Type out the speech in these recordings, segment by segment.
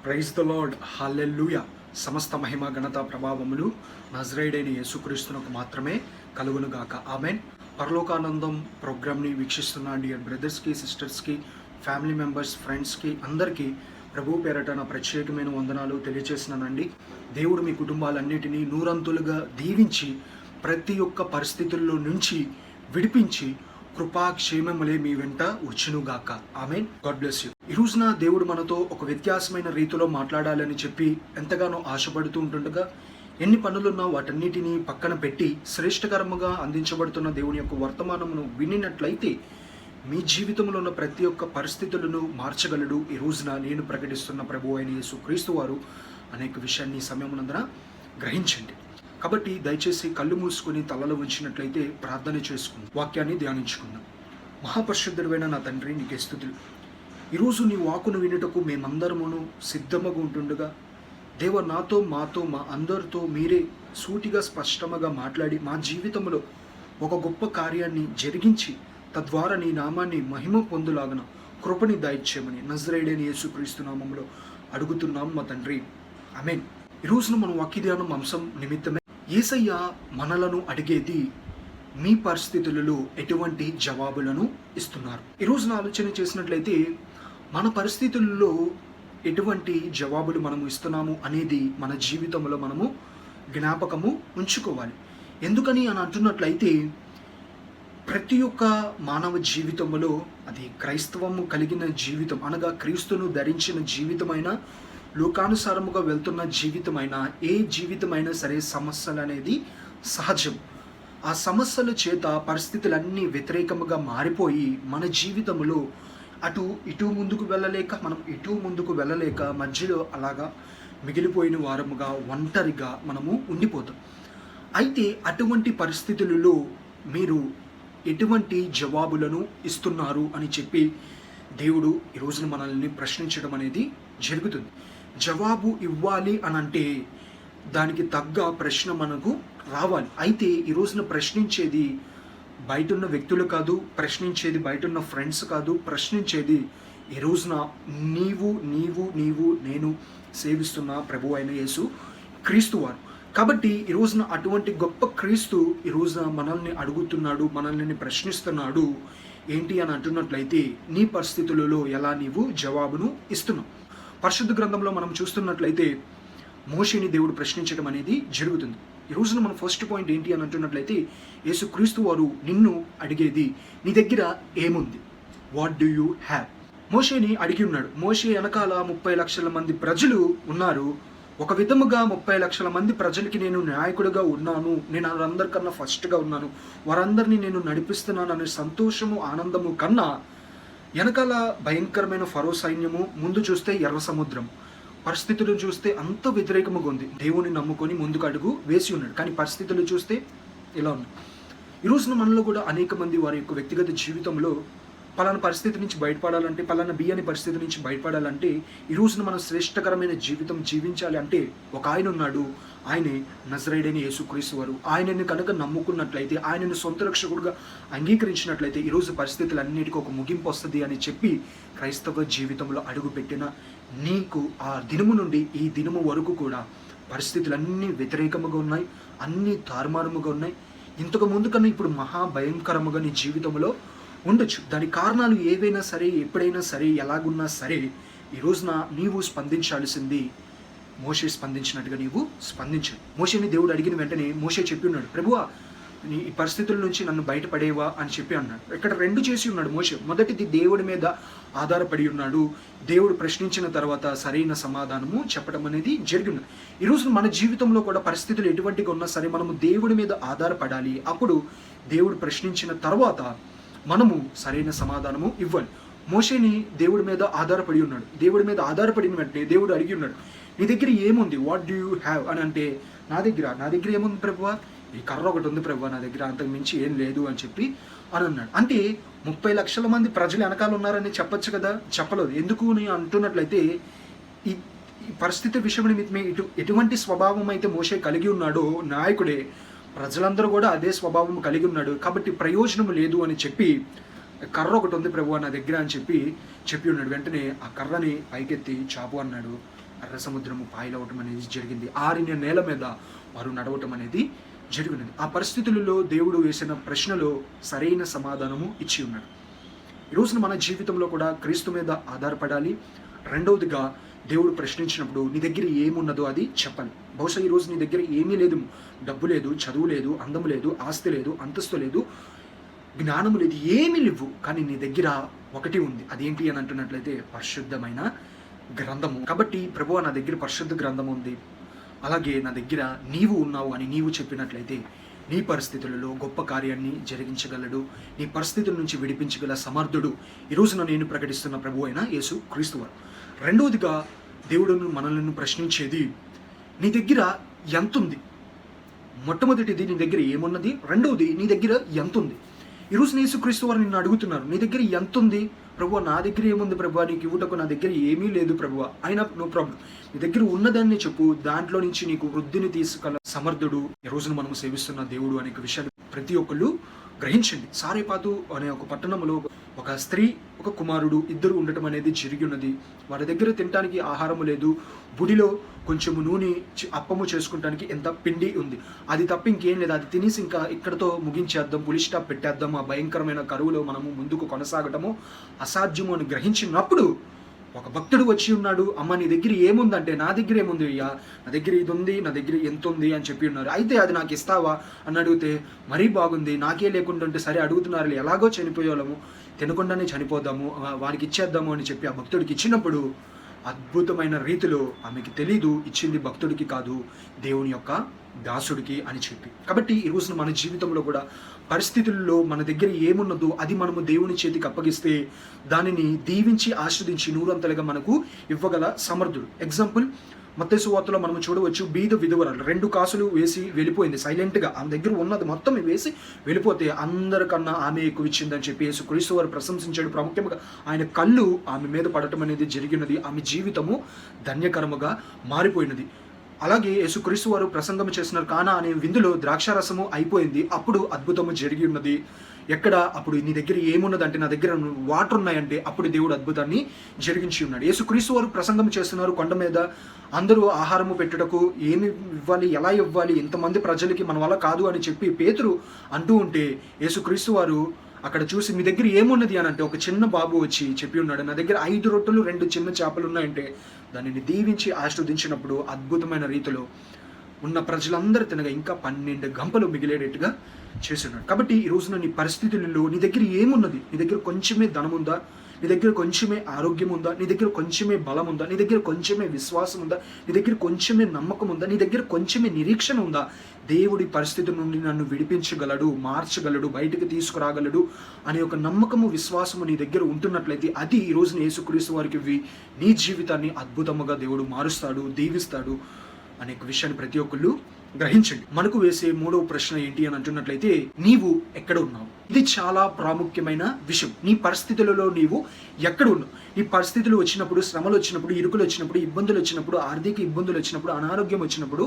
Praise the lord hallelujah సమస్త మహిమ ఘనత ప్రభావములు నజరైడైన యేసుక్రీస్తునకు మాత్రమే కలుగునుగాక ఆమెన్ పరలోకానందం ప్రోగ్రామ్ని వీక్షిస్తున్న డియర్ బ్రదర్స్కి సిస్టర్స్కి ఫ్యామిలీ మెంబర్స్ ఫ్రెండ్స్కి అందరికీ ప్రభు పేరట నా ప్రత్యేకమైన వందనాలు తెలియజేసినానండి దేవుడు మీ కుటుంబాలన్నిటినీ నూరంతులుగా దీవించి ప్రతి ఒక్క పరిస్థితుల్లో నుంచి విడిపించి కృపాక్షేమములే మీ వెంట వచ్చునుగాక. ఆమెన్. God bless you. ఈ రోజున దేవుడు మనతో ఒక వ్యత్యాసమైన రీతిలో మాట్లాడాలని చెప్పి ఎంతగానో ఆశపడుతూ ఉంటుండగా ఎన్ని పనులున్నా వాటన్నిటినీ పక్కన పెట్టి శ్రేష్టకరముగా అందించబడుతున్న దేవుని యొక్క వర్తమానమును వినినట్లయితే మీ జీవితంలో ఉన్న ప్రతి ఒక్క పరిస్థితులను మార్చగలడు. ఈ రోజున నేను ప్రకటిస్తున్న ప్రభు అయిన యేసు క్రీస్తు వారు అనేక విషయాన్ని ఈ సమయమునందున గ్రహించండి. కాబట్టి దయచేసి కళ్ళు మూసుకొని తలలో ఉంచినట్లయితే ప్రార్థన చేసుకుందాం. వాక్యాన్ని ధ్యానించుకుందాం. మహాపరిశుద్ధుడైన నా తండ్రి నీకే స్థుతులు. ఈరోజు నీ వాకును వినుటకు మేమందరమును సిద్ధముగా ఉంటుండగా దేవ నాతో మాతో మా అందరితో మీరే సూటిగా స్పష్టముగా మాట్లాడి మా జీవితంలో ఒక గొప్ప కార్యాన్ని జరిగించి తద్వారా నీ నామాన్ని మహిమ పొందులాగన కృపని దాయిచ్చేయమని నజరేడని యేసుక్రీస్తు నామంలో అడుగుతున్నాం మా తండ్రి. అమేన్ ఈ రోజున మనం వాక్యధ్యానం అంశం నిమిత్తమే. ఏసయ్య మనలను అడిగేది మీ పరిస్థితులలో ఎటువంటి జవాబులను ఇస్తున్నారు? ఈ రోజున ఆలోచన చేసినట్లయితే మన పరిస్థితుల్లో ఎటువంటి జవాబులు మనము ఇస్తున్నాము అనేది మన జీవితంలో మనము జ్ఞాపకము ఉంచుకోవాలి. ఎందుకని అని అంటున్నట్లయితే ప్రతి ఒక్క మానవ జీవితంలో అది క్రైస్తవము కలిగిన జీవితం అనగా క్రీస్తును ధరించిన జీవితమైన లోకానుసారముగా వెళ్తున్న జీవితమైన ఏ జీవితమైనా సరే సమస్యలు అనేది సహజం. ఆ సమస్యల చేత పరిస్థితులన్నీ వ్యతిరేకముగా మారిపోయి మన జీవితంలో అటు ఇటు ముందుకు వెళ్ళలేక మనం ఇటు ముందుకు వెళ్ళలేక మధ్యలో అలాగా మిగిలిపోయిన వారముగా ఒంటరిగా మనము ఉండిపోతాం. అయితే అటువంటి పరిస్థితులలో మీరు ఎటువంటి జవాబులను ఇస్తున్నారు అని చెప్పి దేవుడు ఈ రోజున మనల్ని ప్రశ్నించడం అనేది జరుగుతుంది. జవాబు ఇవ్వాలి అని అంటే దానికి తగ్గ ప్రశ్న మనకు రావాలి. అయితే ఈ రోజున ప్రశ్నించేది బయట ఉన్న వ్యక్తులు కాదు ప్రశ్నించేది బయట ఉన్న ఫ్రెండ్స్ కాదు ప్రశ్నించేది ఈ రోజున నీవు నీవు నీవు నేను సేవిస్తున్న ప్రభు అయిన యేసు క్రీస్తు వారు. కాబట్టి ఈ రోజున అటువంటి గొప్ప క్రీస్తు ఈ రోజున మనల్ని అడుగుతున్నాడు మనల్ని ప్రశ్నిస్తున్నాడు. ఏంటి అని అంటున్నట్లయితే నీ పరిస్థితులలో ఎలా నీవు జవాబును ఇస్తున్నావు? పరిశుద్ధ గ్రంథంలో మనం చూస్తున్నట్లయితే మోషేని దేవుడు ప్రశ్నించడం అనేది జరుగుతుంది. ఈ రోజున మన ఫస్ట్ పాయింట్ ఏంటి అని అంటున్నట్లయితే యేసుక్రీస్తు వారు నిన్ను అడిగేది నీ దగ్గర ఏముంది? వాట్ డూ యూ హ్యావ్ మోషేని అడిగి ఉన్నాడు. మోషే వెనకాల ముప్పై లక్షల మంది ప్రజలు ఉన్నారు. ఒక విధముగా ముప్పై లక్షల మంది ప్రజలకి నేను నాయకుడిగా ఉన్నాను. నేను వారందరికన్నా ఫస్ట్గా ఉన్నాను. వారందరినీ నేను నడిపిస్తున్నాను అనే సంతోషము ఆనందము కన్నా వెనకాల భయంకరమైన ఫరో సైన్యము ముందు చూస్తే ఎర్ర సముద్రం. పరిస్థితులు చూస్తే అంత వ్యతిరేకముగా ఉంది. దేవుని నమ్ముకొని ముందుకు అడుగు వేసి ఉన్నాడు. కానీ పరిస్థితులు చూస్తే ఇలా ఉంది. ఈ రోజున మనలో కూడా అనేక మంది వారి యొక్క వ్యక్తిగత జీవితంలో పలానా పరిస్థితి నుంచి బయటపడాలంటే పలానా బియ్యని పరిస్థితి నుంచి బయటపడాలంటే ఈ రోజున మనం శ్రేష్టకరమైన జీవితం జీవించాలి అంటే ఒక ఆయన ఉన్నాడు. ఆయనే నజరైడైన యేసుక్రీస్తు వారు. ఆయనని కనుక నమ్ముకున్నట్లయితే ఆయనను సొంత రక్షకుడుగా అంగీకరించినట్లయితే ఈరోజు పరిస్థితులన్నిటికీ ఒక ముగింపు వస్తుంది అని చెప్పి క్రైస్తవ జీవితంలో అడుగుపెట్టిన నీకు ఆ దినము నుండి ఈ దినము వరకు కూడా పరిస్థితులన్నీ వ్యతిరేకముగా ఉన్నాయి అన్నీ తారుమారముగా ఉన్నాయి. ఇంతకు ముందు కన్నా ఇప్పుడు మహా భయంకరముగా నీ జీవితంలో ఉండొచ్చు. దాని కారణాలు ఏవైనా సరే ఎప్పుడైనా సరే ఎలాగున్నా సరే ఈ రోజున నీవు స్పందించాల్సింది మోషే స్పందించినట్టుగా నీవు స్పందించాలి మోషేని దేవుడు అడిగిన వెంటనే మోషే చెప్పి ఉన్నాడు ప్రభువా నీ ఈ పరిస్థితుల నుంచి నన్ను బయటపడేవా? అని చెప్పి అన్నాడు. ఇక్కడ రెండు చేసి ఉన్నాడు మోషే. మొదటిది దేవుడి మీద ఆధారపడి ఉన్నాడు. దేవుడు ప్రశ్నించిన తర్వాత సరైన సమాధానము చెప్పడం అనేది జరిగింది. ఈరోజు మన జీవితంలో కూడా పరిస్థితులు ఎటువంటిగా ఉన్నా సరే మనము దేవుడి మీద ఆధారపడాలి. అప్పుడు దేవుడు ప్రశ్నించిన తర్వాత మనము సరైన సమాధానము ఇవ్వాలి. మోషేని దేవుడి మీద ఆధారపడి ఉన్నాడు. దేవుడి మీద ఆధారపడిన వెంటనే దేవుడు అడిగి ఉన్నాడు నీ దగ్గర ఏముంది? వాట్ డూ యూ హ్యావ్ అని అంటే నా దగ్గర నా దగ్గర ఏముంది ప్రభువా? ఈ కర్ర ఒకటి ఉంది ప్రభు నా దగ్గర అంతకు మించి ఏం లేదు అని చెప్పి అని అన్నాడు. అంటే ముప్పై లక్షల మంది ప్రజలు వెనకాల ఉన్నారని చెప్పొచ్చు కదా? చెప్పలేదు. ఎందుకు నేను అంటున్నట్లయితే ఈ పరిస్థితి విషయం నిమిత్తమే ఇటు ఎటువంటి స్వభావం అయితే మోసే కలిగి ఉన్నాడో నాయకుడే ప్రజలందరూ కూడా అదే స్వభావం కలిగి ఉన్నాడు. కాబట్టి ప్రయోజనం లేదు అని చెప్పి కర్ర ఒకటి ఉంది ప్రభు నా దగ్గర అని చెప్పి చెప్పి ఉన్నాడు. వెంటనే ఆ కర్రని పైకెత్తి చాపు అన్నాడు. ఎర్ర సముద్రము పాయలవటం అనేది జరిగింది. ఆరిన నేల మీద వారు నడవటం అనేది జరిగినది. ఆ పరిస్థితులలో దేవుడు వేసిన ప్రశ్నలో సరైన సమాధానము ఇచ్చి ఉన్నాడు. ఈరోజున మన జీవితంలో కూడా క్రీస్తు మీద ఆధారపడాలి. రెండవదిగా దేవుడు ప్రశ్నించినప్పుడు నీ దగ్గర ఏమున్నదో అది చెప్పాలి. బహుశా ఈరోజు నీ దగ్గర ఏమీ లేదు. డబ్బు లేదు చదువు లేదు అందము లేదు ఆస్తి లేదు అంతస్తు లేదు జ్ఞానము లేదు ఏమీ లేవు. కానీ నీ దగ్గర ఒకటి ఉంది. అదేంటి అని అంటున్నట్లయితే పరిశుద్ధమైన గ్రంథము. కాబట్టి ప్రభు నా దగ్గర పరిశుద్ధ గ్రంథం ఉంది. అలాగే నా దగ్గర నీవు ఉన్నావు అని నీవు చెప్పినట్లయితే నీ పరిస్థితులలో గొప్ప కార్యాన్ని జరిగించగలడు. నీ పరిస్థితుల నుంచి విడిపించగల సమర్థుడు. ఈ రోజున నేను ప్రకటిస్తున్న ప్రభు అయిన యేసు క్రీస్తువారు. రెండవదిగా దేవుడును మనలను ప్రశ్నించేది నీ దగ్గర ఎంత ఉంది మొట్టమొదటిది నీ దగ్గర ఏమున్నది? రెండవది నీ దగ్గర ఎంత ఉంది ఈరోజు యేసు క్రీస్తు వారు నిన్ను అడుగుతున్నారు నీ దగ్గర ఎంత ఉంది ప్రభు నా దగ్గర ఏముంది ప్రభు? నీకు ఇవ్వటకు నా దగ్గర ఏమీ లేదు ప్రభు. అయినా నో ప్రాబ్లం. నీ దగ్గర ఉన్నదాన్ని చెప్పు దాంట్లో నుంచి నీకు వృద్ధిని తీసుకెళ్ళ సమర్థుడు. ఈ రోజున మనం సేవిస్తున్న దేవుడు అనే విషయాలు. ప్రతి ఒక్కళ్ళు గ్రహించండి. సారేపాతు అనే ఒక పట్టణంలో ఒక స్త్రీ ఒక కుమారుడు ఇద్దరు ఉండటం అనేది జరిగి ఉన్నది వారి దగ్గర తినటానికి ఆహారము లేదు. బుడిలో కొంచెము నూనె అప్పము చేసుకుంటానికి ఎంత పిండి ఉంది. అది తప్ప ఇంకేం లేదు. అది తినేసి ఇంకా ఇక్కడతో ముగించేద్దాం పులి స్టాప్ పెట్టేద్దాం. ఆ భయంకరమైన కరువులో మనము ముందుకు కొనసాగటము అసాధ్యము అని గ్రహించినప్పుడు ఒక భక్తుడు వచ్చి ఉన్నాడు అమ్మ నీ దగ్గర ఏముందంటే నా దగ్గర ఏముంది అయ్యా? నా దగ్గర ఇది ఉంది నా దగ్గర ఎంత ఉంది అని చెప్పి ఉన్నారు. అయితే అది నాకు ఇస్తావా? అని అడిగితే మరీ బాగుంది నాకే లేకుండా ఉంటే సరే అడుగుతున్నారు ఎలాగో చనిపోయేవాళ్ళము తినకుండానే చనిపోదాము వారికి ఇచ్చేద్దాము అని చెప్పి ఆ భక్తుడికి ఇచ్చినప్పుడు అద్భుతమైన రీతిలో ఆమెకి తెలీదు ఇచ్చింది భక్తుడికి కాదు దేవుని యొక్క దాసుడికి అని చెప్పి. కాబట్టి ఈ రోజున మన జీవితంలో కూడా పరిస్థితుల్లో మన దగ్గర ఏమున్నదో అది మనము దేవుని చేతికి అప్పగిస్తే దానిని దీవించి ఆస్వాదించి నూరంతలుగా మనకు ఇవ్వగల సమర్థుడు. ఎగ్జాంపుల్ మత్తయి వార్తలో మనం చూడవచ్చు బీద విధవరాలు. రెండు కాసులు వేసి వెళ్ళిపోయింది. సైలెంట్గా ఆమె దగ్గర ఉన్నది మొత్తం వేసి వెళ్ళిపోతే అందరికన్నా ఆమె ఎక్కువ ఇచ్చిందని చెప్పి యేసు క్రీస్తు వారు ప్రశంసించాడు. ప్రాముఖ్యంగా ఆయన కళ్ళు ఆమె మీద పడటం అనేది జరిగినది. ఆమె జీవితము ధన్యకరముగా మారిపోయినది. అలాగే యేసుక్రీస్తు వారు ప్రసంగం చేస్తున్నారు. కానా అనే విందులో ద్రాక్షారసము అయిపోయింది. అప్పుడు అద్భుతము జరిగి ఉన్నది. ఎక్కడ? అప్పుడు నీ దగ్గర ఏమున్నదంటే నా దగ్గర వాటర్ ఉన్నాయంటే అప్పుడు దేవుడు అద్భుతాన్ని జరిగించి ఉన్నాడు. యేసుక్రీస్తు వారు ప్రసంగం చేస్తున్నారు కొండ మీద. అందరూ ఆహారము పెట్టుటకు ఏమి ఇవ్వాలి? ఎలా ఇవ్వాలి? ఇంతమంది ప్రజలకి మన వల్ల కాదు అని చెప్పి పేతురు అంటూ ఉంటే యేసుక్రీస్తు వారు అక్కడ చూసి మీ దగ్గర ఏమున్నది అని అంటే ఒక చిన్న బాబు వచ్చి చెప్పి ఉన్నాడు. నా దగ్గర ఐదు రొట్టెలు రెండు చిన్న చేపలు ఉన్నాయంటే దానిని దీవించి ఆస్వాదించినప్పుడు అద్భుతమైన రీతిలో ఉన్న ప్రజలందరూ తినగా ఇంకా పన్నెండు గంపలు మిగిలేటట్టుగా చేస్తున్నాడు కాబట్టి ఈ రోజున నీ పరిస్థితులలో నీ దగ్గర ఏమున్నది? నీ దగ్గర కొంచెమే ధనం ఉందా నీ దగ్గర కొంచెమే ఆరోగ్యం ఉందా? నీ దగ్గర కొంచెమే బలం ఉందా? నీ దగ్గర కొంచెమే విశ్వాసం ఉందా? నీ దగ్గర కొంచెమే నమ్మకం ఉందా? నీ దగ్గర కొంచెమే నిరీక్షణ ఉందా? దేవుడి పరిస్థితి నుండి నన్ను విడిపించగలడు మార్చగలడు బయటకు తీసుకురాగలడు అనే ఒక నమ్మకము విశ్వాసము నీ దగ్గర ఉంటున్నట్లయితే అది ఈ రోజున యేసుక్రీస్తు వారికి నీ జీవితాన్ని అద్భుతముగా దేవుడు మారుస్తాడు దీవిస్తాడు అనే ఒక విషయాన్ని ప్రతి ఒక్కళ్ళు గ్రహించండి. మనకు వేసే మూడవ ప్రశ్న ఏంటి అని అంటున్నట్లయితే నీవు ఎక్కడ ఉన్నావు ఇది చాలా ప్రాముఖ్యమైన విషయం. నీ పరిస్థితులలో నీవు ఎక్కడ ఉన్నావు నీ పరిస్థితులు వచ్చినప్పుడు శ్రమలు వచ్చినప్పుడు ఇరుకులు వచ్చినప్పుడు ఇబ్బందులు వచ్చినప్పుడు ఆర్థిక ఇబ్బందులు వచ్చినప్పుడు అనారోగ్యం వచ్చినప్పుడు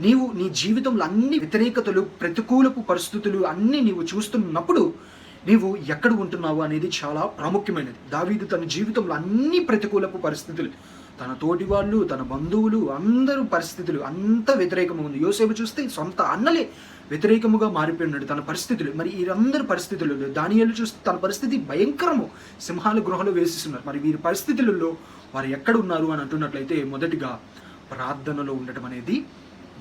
నీవు నీ జీవితంలో అన్ని వ్యతిరేకతలు ప్రతికూలపు పరిస్థితులు అన్నీ నీవు చూస్తున్నప్పుడు నీవు ఎక్కడ ఉంటున్నావు అనేది చాలా ప్రాముఖ్యమైనది. దావీదు తన జీవితంలో అన్ని ప్రతికూలపు పరిస్థితులు తన తోటి వాళ్ళు తన బంధువులు అందరూ పరిస్థితులు అంత వ్యతిరేకంగా ఉంది. యోసేపు చూస్తే సొంత అన్నలే వ్యతిరేకముగా మారిపోయినాడు తన పరిస్థితులు. మరి వీరందరి పరిస్థితులు దానియాలు చూస్తే తన పరిస్థితి భయంకరము. సింహాల గృహలో వేసిస్తున్నారు. మరి వీరి పరిస్థితులలో వారు ఎక్కడ ఉన్నారు అని అంటున్నట్లయితే మొదటిగా ప్రార్థనలో ఉండటం అనేది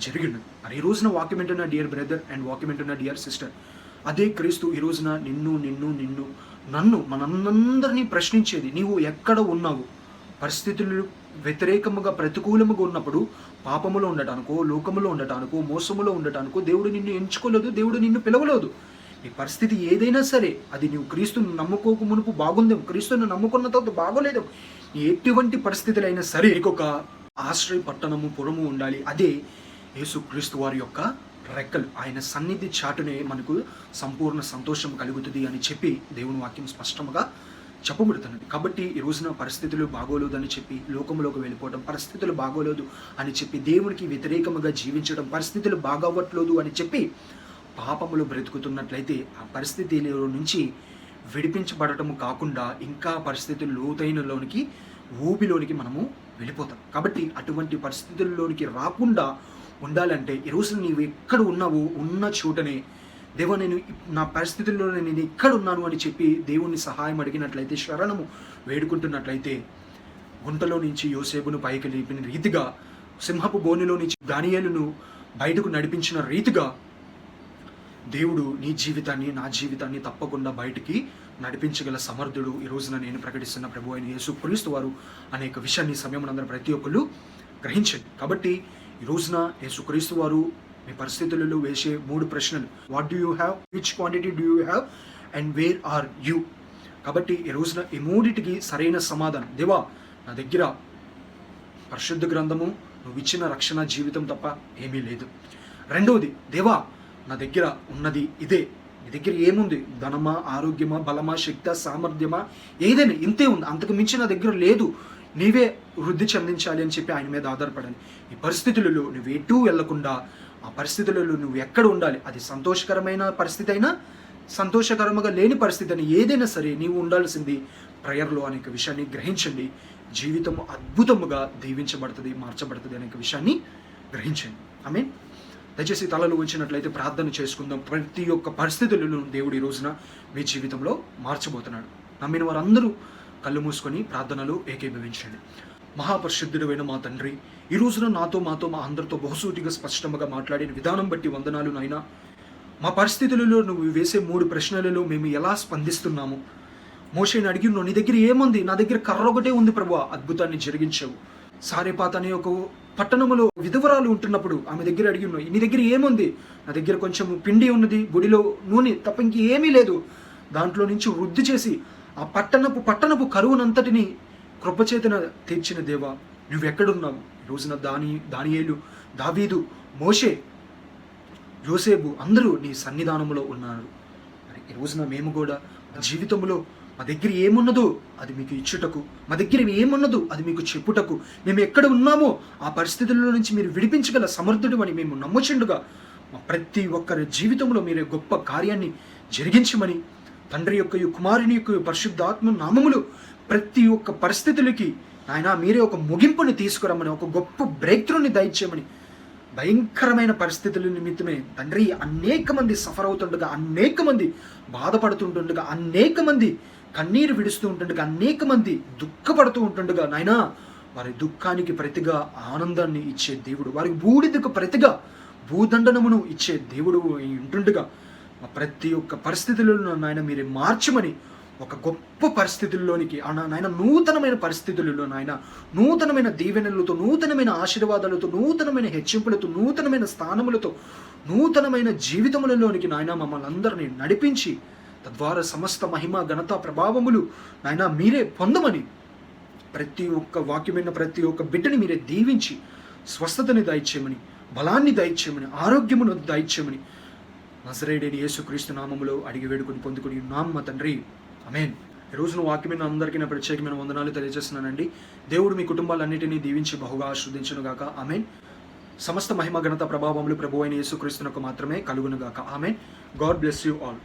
జరిగినది మరి ఈ రోజున వాక్యం వింటున్న డియర్ బ్రదర్ అండ్ వాక్యం వింటున్న డియర్ సిస్టర్ అదే క్రీస్తు ఈ రోజున నిన్ను నిన్ను నిన్ను నన్ను మనందరినీ ప్రశ్నించేది. నీవు ఎక్కడ ఉన్నావు? పరిస్థితులు వ్యతిరేకముగా ప్రతికూలముగా ఉన్నప్పుడు పాపములో ఉండటానికో లోకములో ఉండటానికో మోసములో ఉండటానికో దేవుడు నిన్ను ఎంచుకోలేదు దేవుడు నిన్ను పిలవలేదు. నీ పరిస్థితి ఏదైనా సరే అది నువ్వు క్రీస్తుని నమ్ముకోక మునుపు బాగుందేమో క్రీస్తుని నమ్ముకున్న తర్వాత బాగోలేదు ఎటువంటి పరిస్థితులైనా సరే ఇంకొక ఒక ఆశ్రయ పట్టణము పురము ఉండాలి. అదే యేసుక్రీస్తు వారి యొక్క రెక్కలు. ఆయన సన్నిధి చాటునే మనకు సంపూర్ణ సంతోషం కలుగుతుంది అని చెప్పి దేవుని వాక్యం స్పష్టంగా చెప్పబడుతున్నది. కాబట్టి ఈ రోజున పరిస్థితులు బాగోలేదు అని చెప్పి లోకంలోకి వెళ్ళిపోవడం పరిస్థితులు బాగోలేదు అని చెప్పి దేవునికి వ్యతిరేకముగా జీవించడం పరిస్థితులు బాగవ్వట్లేదు అని చెప్పి పాపములు బ్రతుకుతున్నట్లయితే ఆ పరిస్థితి నుంచి విడిపించబడటం కాకుండా ఇంకా పరిస్థితులు లోతైనలోనికి ఊబిలోనికి మనము వెళ్ళిపోతాం. కాబట్టి అటువంటి పరిస్థితుల్లోనికి రాకుండా ఉండాలంటే ఈ రోజు నీవు ఎక్కడ ఉన్నావు ఉన్న చోటనే దేవ నేను నా పరిస్థితుల్లో నేను ఇక్కడ ఉన్నాను అని చెప్పి దేవుణ్ణి సహాయం అడిగినట్లయితే శరణము వేడుకుంటున్నట్లయితే గుంటలో నుంచి యోసేపును పైకి లేపిన రీతిగా సింహపు బోనిలో నుంచి దానియేలును బయటకు నడిపించిన రీతిగా దేవుడు నీ జీవితాన్ని నా జీవితాన్ని తప్పకుండా బయటికి నడిపించగల సమర్థుడు ఈ రోజున నేను ప్రకటిస్తున్న ప్రభు అయిన యేసు క్రీస్తు వారు అనేక విషయాన్ని సమయమునందరూ ప్రతి ఒక్కరు గ్రహించండి. కాబట్టి ఈ రోజున యేసు క్రీస్తు వారు మీ పరిస్థితులలో వేసే మూడు ప్రశ్నలు. What do you have which quantity do you have and where are you కాబట్టి ఈ రోజున ఈ మూడిటికి సరైన సమాధానం. దేవా నా దగ్గర పరిశుద్ధ గ్రంథము నువ్వు ఇచ్చిన రక్షణ జీవితం తప్ప ఏమీ లేదు. రెండవది దేవా నా దగ్గర ఉన్నది ఇదే. నీ దగ్గర ఏముంది? ధనమా ఆరోగ్యమా బలమా శక్త సామర్థ్యమా? ఏదైనా ఇంతే ఉంది. అంతకు మించి నా దగ్గర లేదు. నీవే వృద్ధి చెందించాలి అని చెప్పి ఆయన మీద ఆధారపడాలి ఈ పరిస్థితులలో నువ్వు ఎటూ వెళ్ళకుండా ఆ పరిస్థితులలో నువ్వు ఎక్కడ ఉండాలి? అది సంతోషకరమైన పరిస్థితి అయినా సంతోషకరముగా లేని పరిస్థితి అని ఏదైనా సరే నీవు ఉండాల్సింది ప్రేయర్లో అనేక విషయాన్ని గ్రహించండి. జీవితం అద్భుతముగా దీవించబడుతుంది మార్చబడుతుంది అనేక విషయాన్ని గ్రహించండి. ఐ మీన్ దయచేసి తలలు వచ్చినట్లయితే ప్రార్థన చేసుకుందాం. ప్రతి ఒక్క పరిస్థితులను దేవుడు ఈ రోజున మీ జీవితంలో మార్చబోతున్నాడు. నమ్మిన వారందరూ కళ్ళు మూసుకొని ప్రార్థనలు ఏకీభవించండి. మహాపరిశుద్ధుడైన మా తండ్రి. ఈ రోజున నాతో మాతో మా అందరితో బహుసూటిగా స్పష్టంగా మాట్లాడిన విధానం బట్టి వందనాలు నాయనా. మా పరిస్థితులలో నువ్వు వేసే మూడు ప్రశ్నలలో మేము ఎలా స్పందిస్తున్నాము? మోషేని అడిగి నీ దగ్గర ఏముంది? నా దగ్గర కర్ర ఒకటే ఉంది ప్రభు అద్భుతాన్ని జరిగించావు. సారేపాత అనే ఒక పట్టణములో విధవరాలు ఉంటున్నప్పుడు ఆమె దగ్గర అడిగి "ఉన్నావు, నీ దగ్గర ఏముంది? నా దగ్గర కొంచెం పిండి ఉన్నది గుడిలో నూనె తప్ప ఇంకేమీ లేదు. దాంట్లో నుంచి వృద్ధి చేసి ఆ పట్టణపు పట్టణపు కరువునంతటిని కృపచేతన తీర్చిన దేవా నువ్వెక్కడున్నావు? రోజున దాని దానియేలు దావీదు మోషే యోసేపు అందరూ నీ సన్నిధానంలో ఉన్నారు. మరి ఈ రోజున మేము కూడా మా జీవితంలో మా దగ్గర ఏమున్నదో అది మీకు ఇచ్చుటకు మా దగ్గర ఏమున్నదో అది మీకు చెప్పుటకు మేము ఎక్కడ ఉన్నామో ఆ పరిస్థితుల్లో నుంచి మీరు విడిపించగల సమర్థుడు అని మేము నమ్ముచుండుగా మా ప్రతి ఒక్కరి జీవితంలో మీరే గొప్ప కార్యాన్ని జరిగించమని తండ్రి యొక్క కుమారుని యొక్క పరిశుద్ధాత్మ నామములు ప్రతి ఒక్క పరిస్థితులకి ఆయన మీరే ఒక ముగింపుని తీసుకురమ్మని ఒక గొప్ప బ్రేక్ త్రూని దయచేయమని భయంకరమైన పరిస్థితుల నిమిత్తమే తండ్రి అనేక మంది సఫర్ అవుతుండగా అనేక మంది బాధపడుతుంటుండగా అనేక మంది కన్నీరు విడుస్తూ ఉంటుండగా అనేక మంది దుఃఖపడుతూ ఉంటుండగా నాయనా వారి దుఃఖానికి ప్రతిగా ఆనందాన్ని ఇచ్చే దేవుడు వారికి బూడిదకు ప్రతిగా భూదండనమును ఇచ్చే దేవుడు ఉంటుండగా ప్రతి ఒక్క పరిస్థితులను నాయన మీరే మార్చమని ఒక గొప్ప పరిస్థితుల్లోనికి ఆ నాయన నూతనమైన పరిస్థితులలో నాయన నూతనమైన దీవెనలతో నూతనమైన ఆశీర్వాదాలతో నూతనమైన హెచ్చింపులతో నూతనమైన స్థానములతో నూతనమైన జీవితములలోనికి నాయన మమ్మల్ని అందరినీ నడిపించి తద్వారా సమస్త మహిమ ఘనత ప్రభావములు నాయన మీరే పొందమని ప్రతి ఒక్క వాక్యమైన ప్రతి ఒక్క బిడ్డని మీరే దీవించి స్వస్థతని దయచేయమని బలాన్ని దయచేయమని ఆరోగ్యమును దయచేయమని నజరేడేని యేసుక్రీస్తు నామములో అడిగి వేడుకొని పొందుకుని నామ్మ తండ్రి. అమేన్ ఈ రోజున వాక్యమైన అందరికీ నా ప్రత్యేకమైన వందనాలు తెలియజేస్తున్నానండి. దేవుడు మీ కుటుంబాలన్నింటినీ దీవించి బహుగా ఆశ్రదించును గాక. ఆమెన్. సమస్త మహిమ ఘనత ప్రభావములు ప్రభు అయిన యేసుక్రీస్తునకు మాత్రమే కలుగునుగాక amen. God bless you all.